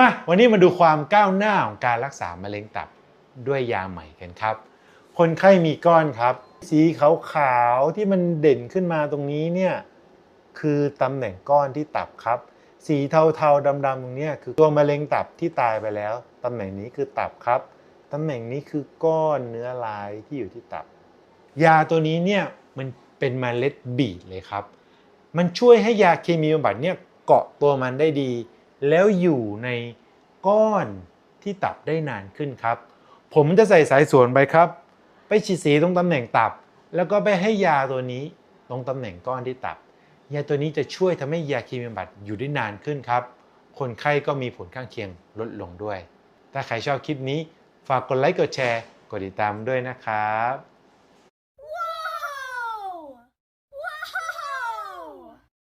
มาวันนี้มาดูความก้าวหน้าของการรักษามะเร็งตับด้วยยาใหม่กันครับ คนไข้มีก้อนครับ สีขาวๆที่มันเด่นขึ้นมาตรงนี้เนี่ยคือตำแหน่งก้อนที่ตับครับ สีเทาๆดำๆตรงเนี้ยคือตัวมะเร็งตับที่ตายไปแล้วตำแหน่งนี้คือตับครับตำแหน่งนี้คือก้อนเนื้อลายที่อยู่ที่ตับ ยาตัวนี้เนี่ยมันเป็นมเมล็ดบีดเลยครับ มันช่วยให้ยาเคมีบำบัดเนี่ยเกาะตัวมันได้ดี แล้วอยู่ในก้อนที่ตับได้นานขึ้นครับ ผมจะใส่สายสวนไปครับ ไปฉีดสีตรงตำแหน่งตับ แล้วก็ไปให้ยาตัวนี้ตรงตำแหน่งก้อนที่ตับ ยาตัวนี้จะช่วยทำให้ยาเคมีบำบัดอยู่ได้นานขึ้นครับ คนไข้ก็มีผลข้างเคียงลดลงด้วย ถ้าใครชอบคลิปนี้ ฝากกดไลค์กดแชร์ กดติดตามด้วยนะครับ